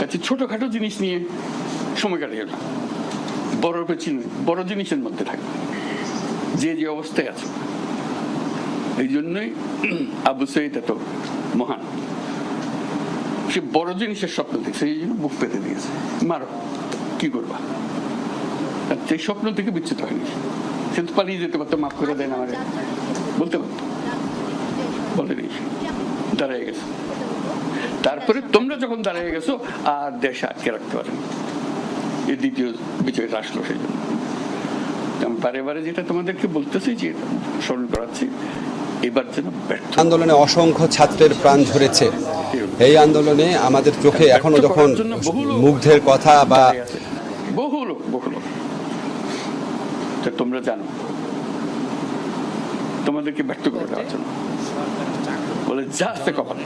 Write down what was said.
কাছে ছোটখাটো জিনিস নিয়ে সময় কাটিয়ে না। বড় বড় জিনিসের মধ্যে থাকবে। যে যে অবস্থায় আছে। এই জন্যই আবু সৈদ এত মহান। সে বড় জিনিসের স্বপ্ন দেখছে, এই জন্য বুক পেতে দিয়েছে। মারো, কি করবা? সেই স্বপ্ন থেকে বিচ্ছুত হয়নি সে। তো পালিয়ে যেতে পারতো, মাফ করে দেন আমারে। বলতে পারতো। বলেনি দাঁড়িয়ে গেছে। তারপরে তোমরা যখন দাঁড়িয়ে গেছো আর দেশ আটকে রাখতে পারেন এই দ্বিতীয় বিষয়টা আসলো সেই জন্য। বারে বারে যেটা তোমাদেরকে বলতেছি যে স্মরণ করাচ্ছি এবার যেন ব্যর্থ আন্দোলনে অসংখ্য ছাত্রের প্রাণ ঝরেছে। এই আন্দোলনে আমাদের চোখে এখনও যখন মুগ্ধের কথা বা। বহু লোক বহু লোক। তোমরা জানো তোমাদেরকে ব্যর্থ করে দেওয়ার জন্য। বলে যা কপালে।